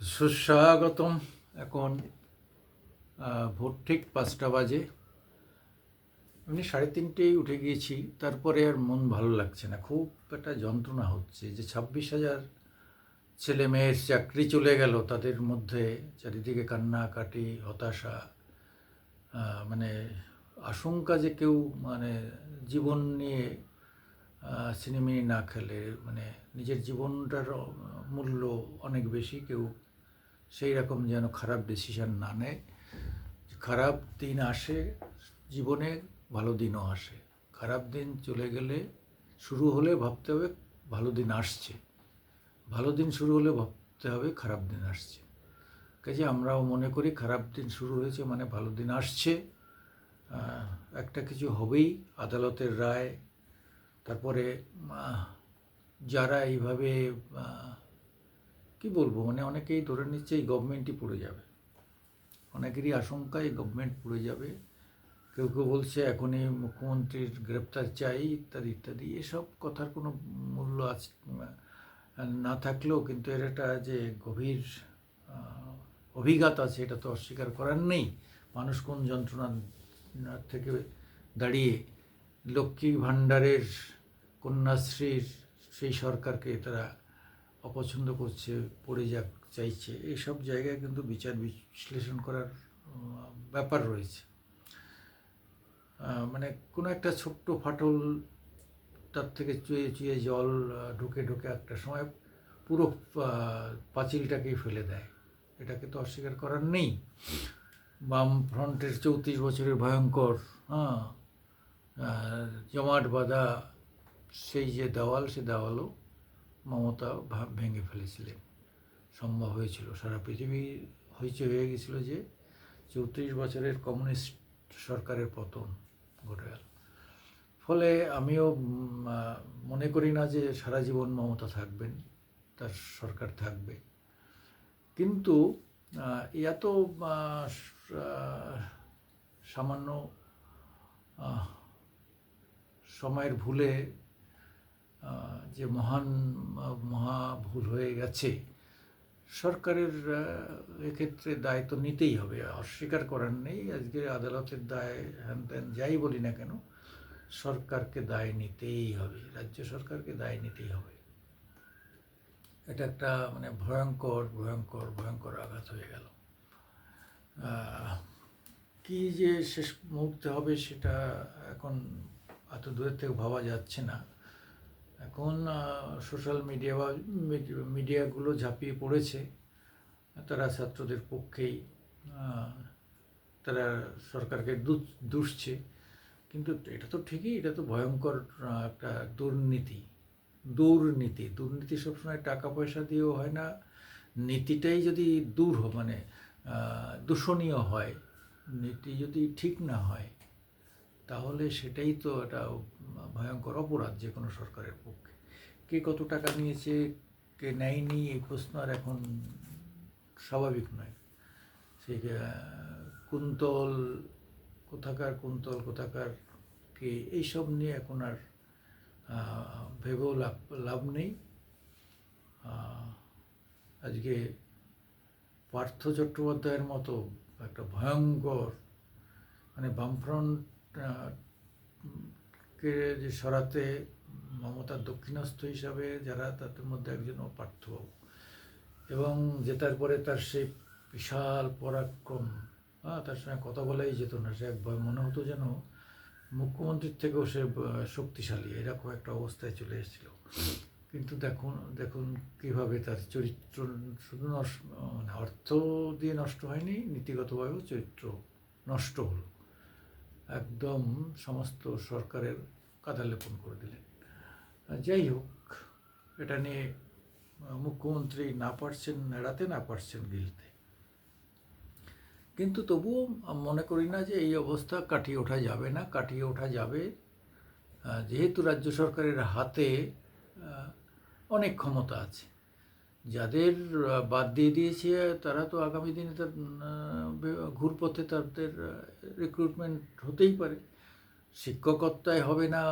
সুস্বাগতম এখন ভোর ঠিক পাঁচটা বাজে। এমনি সাড়ে তিনটেই উঠে গিয়েছি, তারপরে আর মন ভালো লাগছে না। খুব একটা যন্ত্রণা হচ্ছে যে ছাব্বিশ হাজার ছেলে মেয়ের চাকরি চলে গেল, তাদের মধ্যে চারিদিকে কান্নাকাটি, হতাশা মানে আশঙ্কা যে কেউ মানে জীবন নিয়ে সিনেমি না খেলে মানে নিজের জীবনটার মূল্য অনেক বেশি, কেউ সেই রকম যেন খারাপ ডিসিশন না নেয়। খারাপ দিন আসে, জীবনে ভালো দিনও আসে। খারাপ দিন চলে গেলে শুরু হলে ভাবতে হবে ভালো দিন আসছে। ভালো দিন শুরু হলে ভাবতে হবে খারাপ দিন আসছে। কাজে আমরাও মনে করি খারাপ দিন শুরু হয়েছে মানে ভালো দিন আসছে। একটা কিছু হবেই আদালতের রায়। তারপরে যারা এইভাবে কি বলব? মানে অনেকেই ধরে নিচ্ছে এই গভর্নমেন্টই পড়ে যাবে। অনেকেরই আশঙ্কা এই গভর্নমেন্ট পড়ে যাবে। কেউ কেউ বলছে এখনই মুখ্যমন্ত্রীর গ্রেপ্তার চাই, ইত্যাদি ইত্যাদি। এসব কথার কোনো মূল্য আছে না থাকলেও কিন্তু এর একটা যে গভীর অভিজ্ঞতা আছে, এটা তো অস্বীকার করার নেই। মানুষ কোন যন্ত্রণার থেকে দাঁড়িয়ে লক্ষ্মী ভাণ্ডারের কন্যাশ্রীর সেই সরকারকে তারা অপছন্দ করছে, পড়ে যাক, চাইছে এইসব জায়গায় কিন্তু বিচার বিশ্লেষণ করার ব্যাপার রয়েছে। মানে কোনো একটা ছোট্ট ফাটল তার থেকে চুয়ে চুয়ে জল ঢুকে ঢুকে একটা সময় পুরো পাঁচিলটাকেই ফেলে দেয়। এটাকে তো অস্বীকার করার নেই। বাম ফ্রন্টের চৌত্রিশ বছরের ভয়ঙ্কর হ্যাঁ জমাট বাঁধা, সেই যে দেওয়াল, সে দেওয়ালও মমতা ভা- ভেঙে ফেলেছিলেন। সম্ভব হয়েছিল। সারা পৃথিবী হয়েছে হয়ে গেছিল যে চৌত্রিশ বছরের কমিউনিস্ট সরকারের পতন ঘটে গেল। ফলে আমিও মনে করি না যে সারা জীবন মমতা থাকবেন, তার সরকার থাকবে। কিন্তু এত সামান্য সময়ের ভুলে যে মহান মহা ভুল হয়ে গেছে, সরকারের এক্ষেত্রে দায় তো নিতেই হবে। অস্বীকার করার নেই, আজকে আদালতের দায় হ্যান ত্যান যাই বলি না কেন, সরকারকে দায় নিতেই হবে, রাজ্য সরকারকে দায় নিতেই হবে। এটা একটা মানে ভয়ঙ্কর ভয়ঙ্কর ভয়ঙ্কর আঘাত হয়ে গেল। কি যে শেষ মুহূর্তে হবে সেটা এখন এত দূরের থেকে ভাবা যাচ্ছে না। এখন সোশ্যাল মিডিয়া বা মিডিয়াগুলো ঝাঁপিয়ে পড়েছে। তারা ছাত্রদের পক্ষেই তারা সরকারকে দুষছে। কিন্তু এটা তো ঠিকই, এটা তো ভয়ঙ্কর একটা দুর্নীতি। দুর্নীতি দুর্নীতি সবসময় টাকা পয়সা দিয়েও হয় না। নীতিটাই যদি দূর মানে দূষণীয় হয়, নীতি যদি ঠিক না হয় তাহলে সেটাই তো একটা ভয়ঙ্কর অপরাধ যে কোনো সরকারের পক্ষে। কে কত টাকা নিয়েছে, কে নেয়নি এই প্রশ্ন আর এখন স্বাভাবিক নয়। সেই কুন্তল, কোথাকার কুন্তল, কোথাকার কে, এইসব নিয়ে এখন আর ভেবেও লাভ লাভ নেই। আজকে পার্থ চট্টোপাধ্যায়ের মতো একটা ভয়ঙ্কর মানে বামফ্রন্ট কে যে সরাতে মমতার দক্ষিণস্থ হিসাবে যারা তাদের মধ্যে একজন পার্থবাবু এবং জেতার পরে তার সেই বিশাল পরাক্রম হ্যাঁ তার সঙ্গে কথা বলাই যেত না। সে একবার মনে হতো যেন মুখ্যমন্ত্রীর থেকেও সে শক্তিশালী, এরকম একটা অবস্থায় চলে এসেছিল। কিন্তু দেখুন দেখুন কীভাবে তার চরিত্র শুধু নষ্ট মানে অর্থ দিয়ে নষ্ট হয়নি, নীতিগতভাবেও চরিত্র নষ্ট হলো। একদম সমস্ত সরকারের কাদা লেপন করে দিলেন। যাই হোক, এটা নিয়ে মুখ্যমন্ত্রী না পারছেন, এড়াতে না পারছেন গিলতে কিন্তু তবুও মনে করি না যে এই অবস্থা কাটিয়ে ওঠা যাবে না, কাটিয়ে ওঠা যাবে। যেহেতু রাজ্য সরকারের হাতে অনেক ক্ষমতা আছে। যাদের বাদ দিয়ে দিয়েছে, তারা তো আগামী দিনে তার ঘুরপথে তাদের রিক্রুটমেন্ট হতেই পারে। শিক্ষকত্বায় হবে না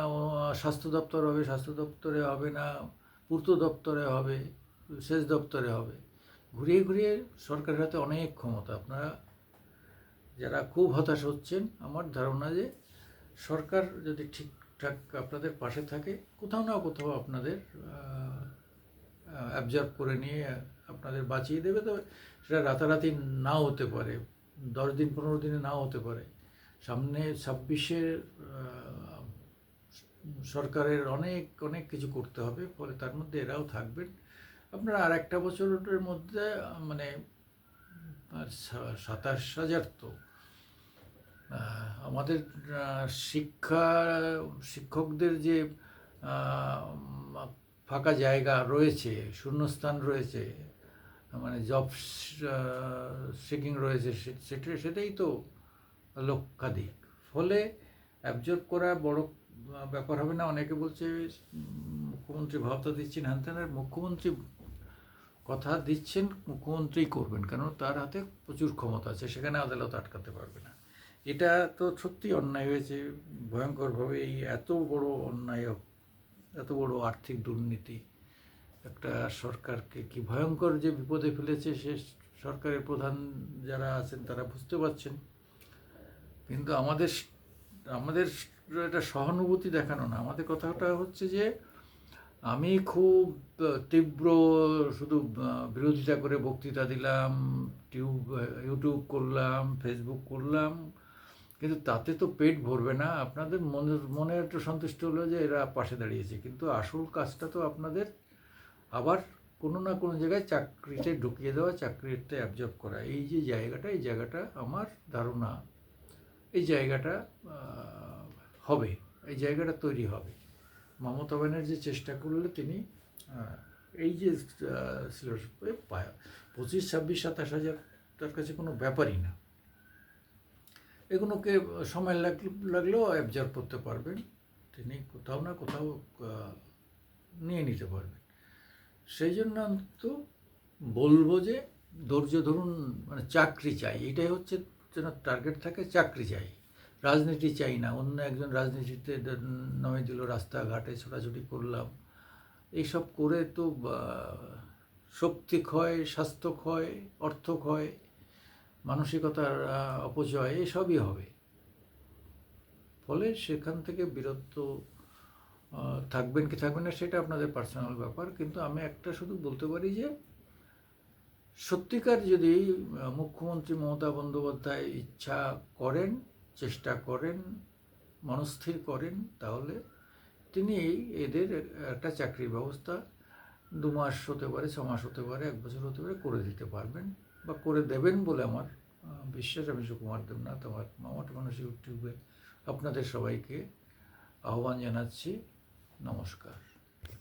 স্বাস্থ্য দপ্তর হবে, স্বাস্থ্য দপ্তরে হবে না, পূর্ত দপ্তরে হবে, সেচ দপ্তরে হবে। ঘুরিয়ে ঘুরিয়ে সরকারের হাতে অনেক ক্ষমতা। আপনারা যারা খুব হতাশ হচ্ছেন, আমার ধারণা যে সরকার যদি ঠিকঠাক আপনাদের পাশে থাকে, কোথাও না কোথাও আপনাদের অ্যাবজর্ব করে নিয়ে আপনাদের বাঁচিয়ে দেবে, তবে সেটা রাতারাতি নাও হতে পারে, দশ দিন, পনেরো দিনে নাও হতে পারে। সামনে ছাব্বিশে সরকারের অনেক অনেক কিছু করতে হবে, ফলে তার মধ্যে এরাও থাকবেন। আপনারা আর একটা বছরের মধ্যে মানে সাতাশ হাজার তো। আমাদের শিক্ষা, শিক্ষকদের যে ফাঁকা জায়গা রয়েছে, শূন্যস্থান রয়েছে মানে জব সিকিং রয়েছে সেটা, সেটাই তো লক্ষাধিক। ফলে অ্যাবজর্ব করা বড় ব্যাপার হবে না। অনেকে বলছে মুখ্যমন্ত্রী ভাবতা দিচ্ছেন, হ্যান ত্যান। মুখ্যমন্ত্রী কথা দিচ্ছেন, মুখ্যমন্ত্রী করবেন কারণ তার হাতে প্রচুর ক্ষমতা আছে, সেখানে আদালত আটকাতে পারবে না। এটা তো সত্যি অন্যায় হয়েছে। ভয়ঙ্করভাবে এই এত বড় অন্যায় এত বড় আর্থিক দুর্নীতি, একটা সরকারকে কি ভয়ঙ্কর যে বিপদে ফেলেছে সে সরকারের প্রধান যারা আছেন তারা বুঝতে পারছেন। কিন্তু আমাদের আমাদের এটা সহানুভূতি দেখানো না। আমাদের কথাটা হচ্ছে যে, আমি খুব তীব্র শুধু বিরোধিতা করে বক্তৃতা দিলাম, টিউব ইউটিউব করলাম, ফেসবুক করলাম কিন্তু তাতে তো পেট ভরবে না। আপনাদের মনে মনে একটু সন্তুষ্ট হলো যে এরা পাশে দাঁড়িয়েছে। কিন্তু আসল কাজটা তো আপনাদের আবার কোনো না কোনো জায়গায় চাকরিতে ঢুকিয়ে দেওয়া, চাকরিতে অ্যাবজর্ব করা। এই যে জায়গাটা, এই জায়গাটা আমার ধারণা, এই জায়গাটা হবে, এই জায়গাটা তৈরি হবে। মমতা ব্যানার্জি চেষ্টা করলে তিনি এই যে পঁচিশ, ছাব্বিশ, সাতাশ হাজার তার কাছে কোনো ব্যাপারই না। এগুলোকে সময় লাগ- লাগলেও অ্যাবজার্ভ করতে পারবেন। তিনি কোথাও না কোথাও নিয়ে নিতে পারবেন। সেই জন্য তো বলব যে, ধৈর্য ধরুন মানে চাকরি চাই। এটাই হচ্ছে যেন টার্গেট থাকে, চাকরি চাই। রাজনীতি চাই না। অন্য একজন রাজনীতিতে নামে দিল, রাস্তাঘাটে ছোটাছুটি করলাম। এইসব করে তো শক্তি ক্ষয়, স্বাস্থ্য ক্ষয়, অর্থ ক্ষয় মানসিকতার অপচয় এসবই হবে। ফলে সেখান থেকে বিরত আহ, থাকবেন কি থাকবেন না সেটা আপনাদের পার্সোনাল ব্যাপার। কিন্তু আমি একটা শুধু বলতে পারি যে সত্যিকার যদি মুখ্যমন্ত্রী মমতা বন্দ্যোপাধ্যায় ইচ্ছা করেন চেষ্টা করেন মনস্থির করেন তাহলে তিনি এদের একটা চাকরির ব্যবস্থা দু মাস হতে পারে ছ মাস হতে পারে এক বছর হতে পারে করে দিতে পারবেন। বা করে দেবেন বলে আমার বিশ্বাস। আমি সুকুমার দেবনাথ, আমার মামাটা মানুষ ইউটিউবে আপনাদের সবাইকে আহ্বান জানাচ্ছি। নমস্কার।